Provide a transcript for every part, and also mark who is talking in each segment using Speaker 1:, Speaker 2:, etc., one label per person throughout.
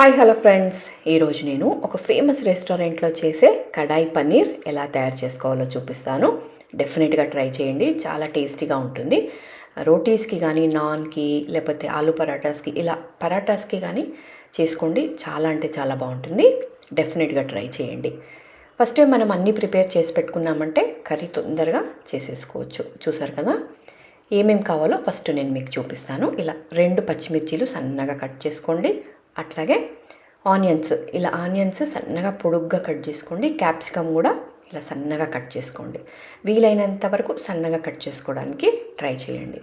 Speaker 1: Hi hello friends. ఈరోజు నేను ఒక ఫేమస్ రెస్టారెంట్లో చేసే కడాయి పన్నీర్ ఎలా తయారు చేసుకోవాలో చూపిస్తాను. డెఫినెట్గా ట్రై చేయండి. చాలా టేస్టీగా ఉంటుంది. రోటీస్కి కానీ నాన్కి లేకపోతే ఆలు పరాటాస్కి ఇలా పరాటాస్కి కానీ చేసుకోండి. చాలా అంటే చాలా బాగుంటుంది. డెఫినెట్గా ట్రై చేయండి. ఫస్ట్ మనం అన్నీ ప్రిపేర్ చేసి పెట్టుకున్నామంటే కర్రీ తొందరగా చేసేసుకోవచ్చు. చూసారు కదా? ఏమేం కావాలో ఫస్ట్ నేను మీకు చూపిస్తాను. ఇలా రెండు పచ్చిమిర్చీలు సన్నగా కట్ చేసుకోండి. అట్లాగే ఆనియన్స్. ఇలా ఆనియన్స్ సన్నగా పొడుగ్గా కట్ చేసుకోండి. క్యాప్సికమ్ కూడా ఇలా సన్నగా కట్ చేసుకోండి. వీలైనంత వరకు సన్నగా కట్ చేసుకోవడానికి ట్రై చేయండి.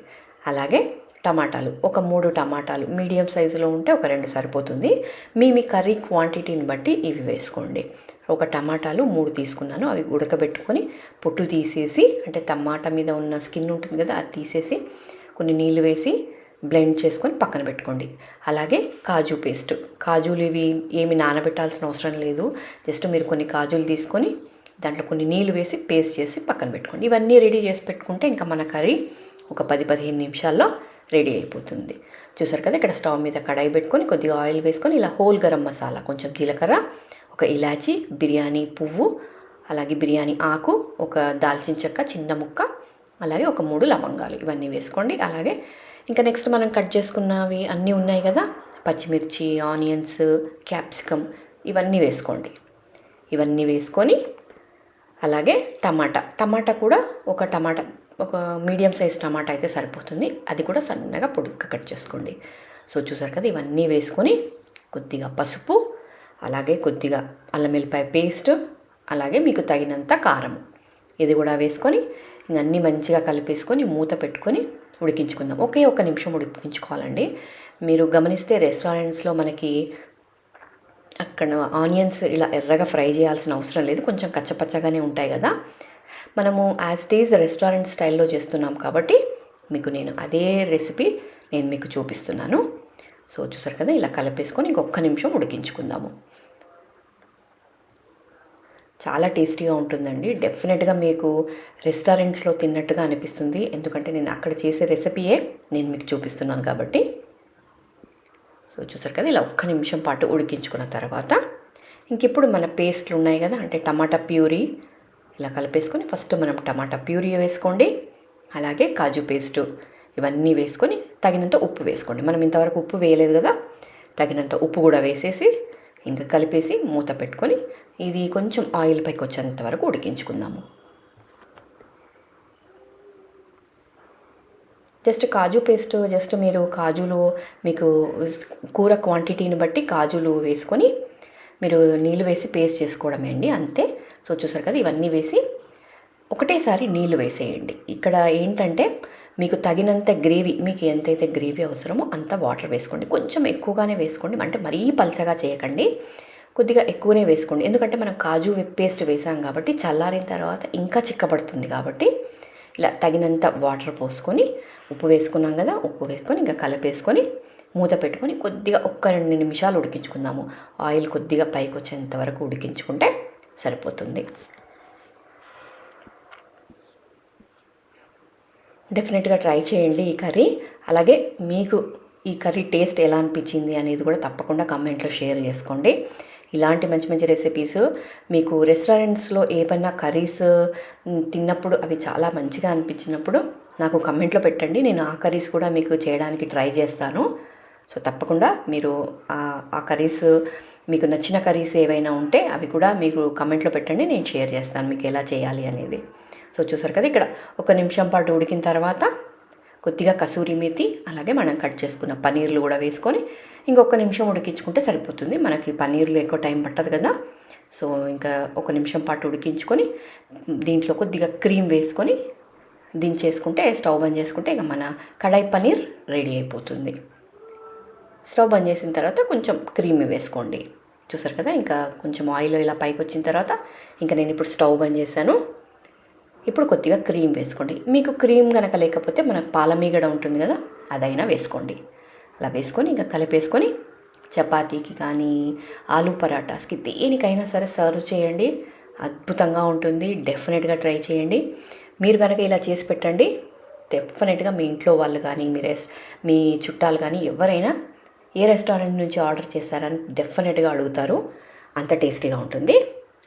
Speaker 1: అలాగే టమాటాలు. ఒక మూడు టమాటాలు మీడియం సైజులో ఉంటే ఒక రెండు సరిపోతుంది. మీ మీ కర్రీ క్వాంటిటీని బట్టి ఇవి వేసుకోండి. ఒక టమాటాలు మూడు తీసుకున్నాను. అవి ఉడకబెట్టుకొని పొట్టు తీసేసి అంటే టమాటా మీద ఉన్న స్కిన్ ఉంటుంది కదా అది తీసేసి కొన్ని నీళ్ళు వేసి బ్లెండ్ చేసుకొని పక్కన పెట్టుకోండి. అలాగే కాజు పేస్ట్. కాజులు ఇవి ఏమి నానబెట్టాల్సిన అవసరం లేదు. జస్ట్ మీరు కొన్ని కాజులు తీసుకొని దాంట్లో కొన్ని నీళ్ళు వేసి పేస్ట్ చేసి పక్కన పెట్టుకోండి. ఇవన్నీ రెడీ చేసి పెట్టుకుంటే ఇంకా మన కర్రీ ఒక పది పదిహేను నిమిషాల్లో రెడీ అయిపోతుంది. చూసారు కదా ఇక్కడ స్టవ్ మీద కడాయి పెట్టుకొని కొద్దిగా ఆయిల్ వేసుకొని ఇలా హోల్ గరం మసాలా కొంచెం జీలకర్ర ఒక ఇలాచి బిర్యానీ పువ్వు అలాగే బిర్యానీ ఆకు ఒక దాల్చిన చెక్క చిన్న ముక్క అలాగే ఒక మూడు లవంగాలు ఇవన్నీ వేసుకోండి. అలాగే ఇంకా నెక్స్ట్ మనం కట్ చేసుకున్నవి అన్నీ ఉన్నాయి కదా పచ్చిమిర్చి ఆనియన్స్ క్యాప్సికమ్ ఇవన్నీ వేసుకోండి. ఇవన్నీ వేసుకొని అలాగే టమాటా టమాటా కూడా ఒక టమాటా ఒక మీడియం సైజ్ టమాటా అయితే సరిపోతుంది. అది కూడా సన్నగా పొడుగ్గా కట్ చేసుకోండి. సో చూసారు కదా ఇవన్నీ వేసుకొని కొద్దిగా పసుపు అలాగే కొద్దిగా అల్లం వెల్లిపాయ పేస్ట్ అలాగే మీకు తగినంత కారం ఇది కూడా వేసుకొని అన్నీ మంచిగా కలిపేసుకొని మూత పెట్టుకొని ఉడికించుకుందాం. ఒకే ఒక నిమిషం ఉడికించుకోవాలండి. మీరు గమనిస్తే రెస్టారెంట్స్లో మనకి అక్కడ ఆనియన్స్ ఇలా ఎర్రగా ఫ్రై చేయాల్సిన అవసరం లేదు. కొంచెం కచ్చపచ్చగానే ఉంటాయి కదా. మనము యాజ్ డేస్ రెస్టారెంట్ స్టైల్లో చేస్తున్నాం కాబట్టి మీకు నేను అదే రెసిపీ నేను మీకు చూపిస్తున్నాను. సో చూసారు కదా ఇలా కలిపేసుకొని ఇంకొక నిమిషం ఉడికించుకుందాము. చాలా టేస్టీగా ఉంటుందండి. డెఫినెట్గా మీకు రెస్టారెంట్స్లో తిన్నట్టుగా అనిపిస్తుంది. ఎందుకంటే నేను అక్కడ చేసే రెసిపీయే నేను మీకు చూపిస్తున్నాను కాబట్టి. సో చూసారు కదా ఇలా ఒక్క నిమిషం పాటు ఉడికించుకున్న తర్వాత ఇంక ఇప్పుడు మన పేస్ట్లు ఉన్నాయి కదా అంటే టమాటా ప్యూరీ ఇలా కలిపేసుకొని ఫస్ట్ మనం టమాటా ప్యూరీ వేసుకోండి. అలాగే కాజు పేస్టు ఇవన్నీ వేసుకొని తగినంత ఉప్పు వేసుకోండి. మనం ఇంతవరకు ఉప్పు వేయలేదు కదా తగినంత ఉప్పు కూడా వేసేసి ఇంకా కలిపేసి మూత పెట్టుకొని ఇది కొంచెం ఆయిల్ పైకి వచ్చేంత వరకు ఉడికించుకుందాము. జస్ట్ కాజు పేస్ట్ జస్ట్ మీరు కాజులు మీకు కూర క్వాంటిటీని బట్టి కాజులు వేసుకొని మీరు నీళ్ళు వేసి పేస్ట్ చేసుకోవడమే అండి అంతే. సో చూసారు కదా ఇవన్నీ వేసి ఒకటేసారి నీళ్ళు వేసేయండి. ఇక్కడ ఏంటంటే మీకు తగినంత గ్రేవీ మీకు ఎంతైతే గ్రేవీ అవసరమో అంత వాటర్ వేసుకోండి. కొంచెం ఎక్కువగానే వేసుకోండి. అంటే మరీ పల్చగా చేయకండి. కొద్దిగా ఎక్కువనే వేసుకోండి. ఎందుకంటే మనం కాజు పేస్ట్ వేసాం కాబట్టి చల్లారిన తర్వాత ఇంకా చిక్కబడుతుంది కాబట్టి ఇలా తగినంత వాటర్ పోసుకొని ఉప్పు వేసుకున్నాం కదా ఉప్పు వేసుకొని ఇంకా కలిపేసుకొని మూత పెట్టుకొని కొద్దిగా ఒక్క రెండు నిమిషాలు ఉడికించుకుందాము. ఆయిల్ కొద్దిగా పైకి వచ్చేంత వరకు ఉడికించుకుంటే సరిపోతుంది. డెఫినెట్గా ట్రై చేయండి ఈ కర్రీ. అలాగే మీకు ఈ కర్రీ టేస్ట్ ఎలా అనిపించింది అనేది కూడా తప్పకుండా కమెంట్లో షేర్ చేసుకోండి. ఇలాంటి మంచి మంచి రెసిపీస్ మీకు రెస్టారెంట్స్లో ఏమైనా కర్రీస్ తిన్నప్పుడు అవి చాలా మంచిగా అనిపించినప్పుడు నాకు కమెంట్లో పెట్టండి. నేను ఆ కర్రీస్ కూడా మీకు చేయడానికి ట్రై చేస్తాను. సో తప్పకుండా మీరు ఆ కర్రీస్ మీకు నచ్చిన కర్రీస్ ఏవైనా ఉంటే అవి కూడా మీరు కమెంట్లో పెట్టండి. నేను షేర్ చేస్తాను మీకు ఎలా చేయాలి అనేది. సో చూసారు కదా ఇక్కడ. ఒక నిమిషం పాటు ఉడికిన తర్వాత కొద్దిగా కసూరి మేతి అలాగే మనం కట్ చేసుకున్న పనీర్లు కూడా వేసుకొని ఇంకొక నిమిషం ఉడికించుకుంటే సరిపోతుంది. మనకి పనీర్లు ఎక్కువ టైం పట్టదు కదా. సో ఇంకా ఒక నిమిషం పాటు ఉడికించుకొని దీంట్లో కొద్దిగా క్రీమ్ వేసుకొని దించేసుకుంటే స్టవ్ బంద్ చేసుకుంటే ఇక మన కడాయి పనీర్ రెడీ అయిపోతుంది. స్టవ్ బంద్ చేసిన తర్వాత కొంచెం క్రీమ్ వేసుకోండి. చూసారు కదా ఇంకా కొంచెం ఆయిల్ ఇలా పైకి వచ్చిన తర్వాత ఇంకా నేను ఇప్పుడు స్టవ్ బంద్ చేశాను. ఇప్పుడు కొద్దిగా క్రీమ్ వేసుకోండి. మీకు క్రీమ్ కనుక లేకపోతే మనకు పాలమీగడ ఉంటుంది కదా అదైనా వేసుకోండి. అలా వేసుకొని ఇంకా కలిపేసుకొని చపాతీకి కానీ ఆలూ పరాటాస్కి దేనికైనా సరే సర్వ్ చేయండి. అద్భుతంగా ఉంటుంది. డెఫినెట్గా ట్రై చేయండి. మీరు కనుక ఇలా చేసి పెట్టండి డెఫినెట్గా మీ ఇంట్లో వాళ్ళు కానీ మీ రెస్ మీ చుట్టాలు కానీ ఎవరైనా ఏ రెస్టారెంట్ నుంచి ఆర్డర్ చేశారని డెఫినెట్గా అడుగుతారు. అంత టేస్టీగా ఉంటుంది.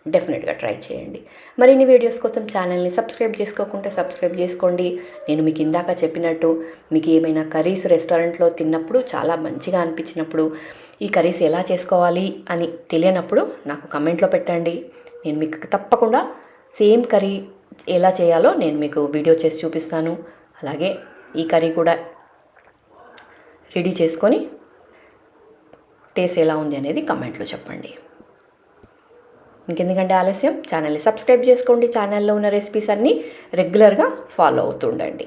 Speaker 1: డెఫినెట్గా ట్రై చేయండి. మరిన్ని వీడియోస్ కోసం ఛానల్ని సబ్స్క్రైబ్ చేసుకోకుంటే సబ్స్క్రైబ్ చేసుకోండి. నేను మీకు ఇందాక చెప్పినట్టు మీకు ఏమైనా కర్రీస్ రెస్టారెంట్లో తిన్నప్పుడు చాలా మంచిగా అనిపించినప్పుడు ఈ కర్రీస్ ఎలా చేసుకోవాలి అని తెలియనప్పుడు నాకు కమెంట్లో పెట్టండి. నేను మీకు తప్పకుండా సేమ్ కర్రీ ఎలా చేయాలో నేను మీకు వీడియో చేసి చూపిస్తాను. అలాగే ఈ కర్రీ కూడా రెడీ చేసుకొని టేస్ట్ ఎలా ఉంది అనేది కమెంట్లో చెప్పండి. ఇంకెందుకంటే ఆలస్యం? ఛానల్ని సబ్స్క్రైబ్ చేసుకోండి. ఛానల్లో ఉన్న రెసిపీస్ అన్నీ రెగ్యులర్గా ఫాలో అవుతుండండి.